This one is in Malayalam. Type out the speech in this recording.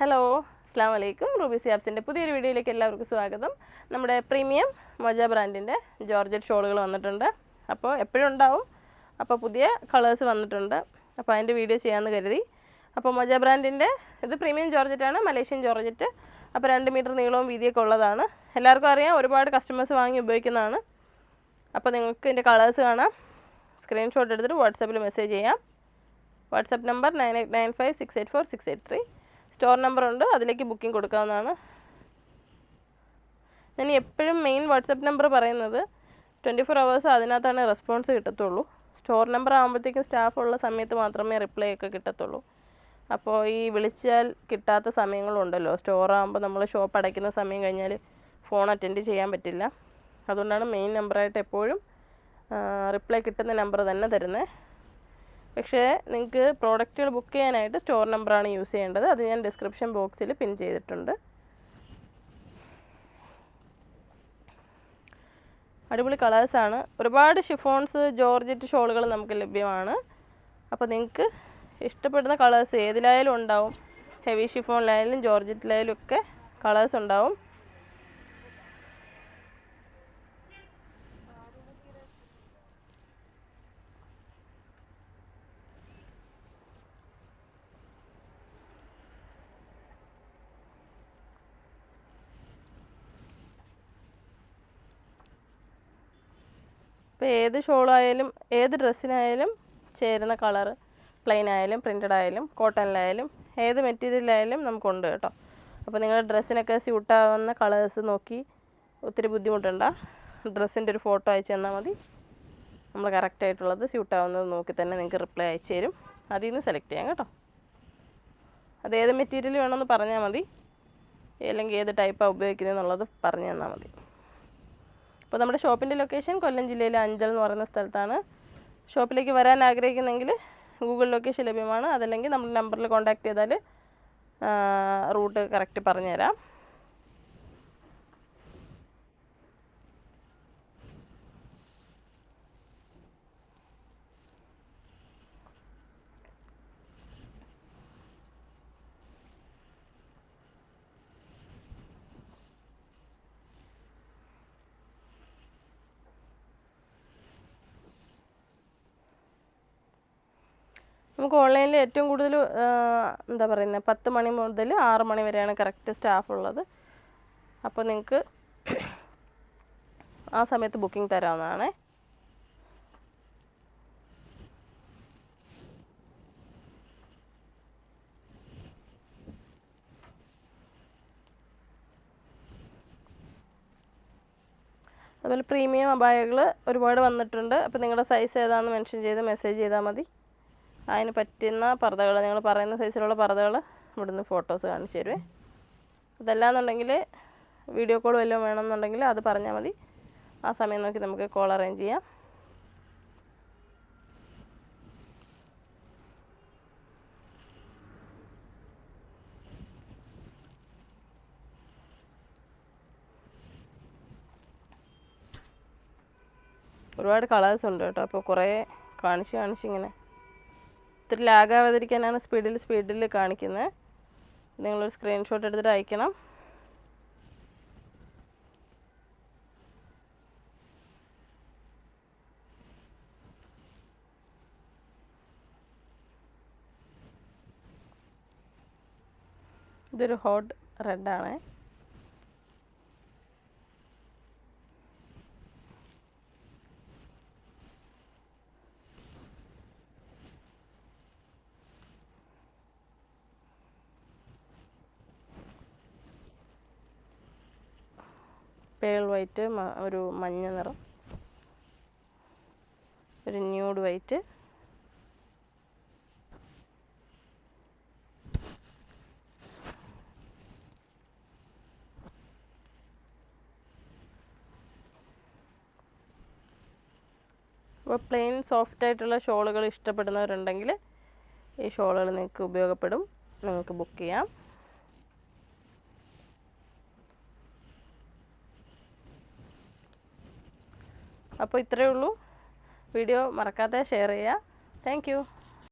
ഹലോ അസ്സാം വലൈക്കും റൂബി സിയാബ്സിന്റെ പുതിയൊരു വീഡിയോയിലേക്ക് എല്ലാവർക്കും സ്വാഗതം. നമ്മുടെ പ്രീമിയം മൊജ ബ്രാൻഡിന്റെ ജോർജറ്റ് ഷോളുകൾ വന്നിട്ടുണ്ട്. അപ്പോൾ എപ്പോഴും ഉണ്ടാവും. അപ്പോൾ പുതിയ കളേഴ്സ് വന്നിട്ടുണ്ട്. അപ്പോൾ അതിന്റെ വീഡിയോ ചെയ്യാമെന്ന് കരുതി. അപ്പോൾ മൊജ ബ്രാൻഡിന്റെ ഇത് പ്രീമിയം ജോർജറ്റാണ് മലേഷ്യൻ ജോർജറ്റ്. അപ്പോൾ രണ്ട് മീറ്റർ നീളവും വീതിയൊക്കെ ഉള്ളതാണ്. എല്ലാവർക്കും അറിയാം ഒരുപാട് കസ്റ്റമേഴ്സ് വാങ്ങി ഉപയോഗിക്കുന്നതാണ്. അപ്പോൾ നിങ്ങൾക്ക് ഇതിന്റെ കളേഴ്സ് കാണാം. സ്ക്രീൻഷോട്ട് എടുത്തിട്ട് വാട്സാപ്പിൽ മെസ്സേജ് ചെയ്യാം. WhatsApp number nine eight nine five six eight four six eight three store നമ്പറുണ്ട്. അതിലേക്ക് ബുക്കിംഗ് കൊടുക്കാവുന്നതാണ്. ഞാൻ എപ്പോഴും മെയിൻ വാട്സപ്പ് നമ്പർ പറയുന്നത് ട്വന്റി ഫോർ അവേഴ്സ് അതിനകത്താണ് റെസ്പോൺസ് കിട്ടത്തുള്ളൂ. സ്റ്റോർ നമ്പർ ആകുമ്പോഴത്തേക്കും സ്റ്റാഫ് ഉള്ള സമയത്ത് മാത്രമേ റിപ്ലൈ ഒക്കെ കിട്ടത്തുള്ളൂ. അപ്പോൾ ഈ വിളിച്ചാൽ കിട്ടാത്ത സമയങ്ങളുണ്ടല്ലോ. സ്റ്റോർ ആകുമ്പോൾ നമ്മൾ ഷോപ്പ് അടയ്ക്കുന്ന സമയം കഴിഞ്ഞാൽ ഫോൺ അറ്റൻഡ് ചെയ്യാൻ പറ്റില്ല. അതുകൊണ്ടാണ് മെയിൻ നമ്പറായിട്ട് എപ്പോഴും റിപ്ലൈ കിട്ടുന്ന നമ്പർ തന്നെ തരുന്നത് പക്ഷേ നിങ്ങൾക്ക് പ്രോഡക്റ്റുകൾ ബുക്ക് ചെയ്യാനായിട്ട് സ്റ്റോർ നമ്പറാണ് യൂസ് ചെയ്യേണ്ടത്. അത് ഞാൻ ഡിസ്ക്രിപ്ഷൻ ബോക്സിൽ പിൻ ചെയ്തിട്ടുണ്ട്. അടിപൊളി കളേഴ്സാണ് ഒരുപാട് ഷിഫോൺസ് ജോർജറ്റ് ഷോളുകൾ നമുക്ക് ലഭ്യമാണ്. അപ്പോൾ നിങ്ങൾക്ക് ഇഷ്ടപ്പെടുന്ന കളേഴ്സ് ഏതിലായാലും ഉണ്ടാവും. ഹെവി ഷിഫോണിലായാലും ജോർജറ്റിലായാലും ഒക്കെ കളേഴ്സ് ഉണ്ടാവും. ഇപ്പോൾ ഏത് ഷോളായാലും ഏത് ഡ്രസ്സിനായാലും ചേരുന്ന കളർ പ്ലെയിൻ ആയാലും പ്രിന്റഡ് ആയാലും കോട്ടണിലായാലും ഏത് മെറ്റീരിയലായാലും നമുക്കുണ്ട് കേട്ടോ. അപ്പോൾ നിങ്ങളുടെ ഡ്രസ്സിനൊക്കെ സ്യൂട്ടാവുന്ന കളേഴ്സ് നോക്കി ഒത്തിരി ബുദ്ധിമുട്ടുണ്ട. ഡ്രസ്സിന്റെ ഒരു ഫോട്ടോ അയച്ചു തന്നാൽ മതി. നമ്മൾ കറക്റ്റായിട്ടുള്ളത് സ്യൂട്ടാവുന്നത് നോക്കി തന്നെ നിങ്ങൾക്ക് റിപ്ലൈ അയച്ചു തരും. അതിൽ നിന്ന് സെലക്ട് ചെയ്യാം കേട്ടോ. അത് ഏത് മെറ്റീരിയൽ വേണമെന്ന് പറഞ്ഞാൽ മതി. അല്ലെങ്കിൽ ഏത് ടൈപ്പാണ് ഉപയോഗിക്കുന്നത് എന്നുള്ളത് പറഞ്ഞു തന്നാൽ മതി. അപ്പോൾ നമ്മുടെ ഷോപ്പിന്റെ ലൊക്കേഷൻ കൊല്ലം ജില്ലയിലെ അഞ്ചൽ എന്ന് പറയുന്ന സ്ഥലത്താണ്. ഷോപ്പിലേക്ക് വരാൻ ആഗ്രഹിക്കുന്നെങ്കിൽ ഗൂഗിൾ ലൊക്കേഷൻ ലഭ്യമാണ്. അതല്ലെങ്കിൽ നമ്മുടെ നമ്പറിൽ കോൺടാക്ട് ചെയ്താൽ റൂട്ട് കറക്റ്റ് പറഞ്ഞുതരാം. നമുക്ക് ഓൺലൈനിൽ ഏറ്റവും കൂടുതൽ എന്താ പറയുന്നത് പത്ത് മണി മുതൽ ആറ് മണി വരെയാണ് കറക്റ്റ് സ്റ്റാഫ് ഉള്ളത്. അപ്പോൾ നിങ്ങൾക്ക് ആ സമയത്ത് ബുക്കിംഗ് തരാവുന്നതാണേ. അതുപോലെ പ്രീമിയം അപായകൾ ഒരുപാട് വന്നിട്ടുണ്ട്. അപ്പോൾ നിങ്ങളുടെ സൈസ് ഏതാണെന്ന് മെൻഷൻ ചെയ്ത് മെസ്സേജ് ചെയ്താൽ മതി. അതിന് പറ്റുന്ന പർദ്ദകൾ നിങ്ങൾ പറയുന്ന സൈസിലുള്ള പർദ്ദകൾ ഇവിടുന്ന് ഫോട്ടോസ് കാണിച്ചു തരുവേ. അതല്ലാന്നുണ്ടെങ്കിൽ വീഡിയോ കോൾ വല്ലതും വേണമെന്നുണ്ടെങ്കിൽ അത് പറഞ്ഞാൽ മതി. ആ സമയം നോക്കി നമുക്ക് കോൾ അറേഞ്ച് ചെയ്യാം. ഒരുപാട് കളേഴ്സ് ഉണ്ട് കേട്ടോ. അപ്പോൾ കുറേ കാണിച്ച് കാണിച്ച് ഇങ്ങനെ ലാഗാവാതിരിക്കാനാണ് സ്പീഡിൽ സ്പീഡിൽ കാണിക്കുന്നത്. നിങ്ങളൊരു സ്ക്രീൻഷോട്ട് എടുത്തിട്ട് അയക്കണം. ഇതൊരു ഹോട്ട് റെഡാണ് പേൾ വൈറ്റ് ഒരു മഞ്ഞ നിറം. ഒരു ന്യൂഡ് വൈറ്റ്. അപ്പോൾ പ്ലെയിൻ സോഫ്റ്റ് ആയിട്ടുള്ള ഷോളുകൾ ഇഷ്ടപ്പെടുന്നവരുണ്ടെങ്കിൽ ഈ ഷോളുകൾ നിങ്ങൾക്ക് ഉപയോഗപ്പെടും. നിങ്ങൾക്ക് ബുക്ക് ചെയ്യാം. അപ്പോൾ ഇത്രയേ ഉള്ളൂ. വീഡിയോ മറക്കാതെ ഷെയർ ചെയ്യുക. താങ്ക്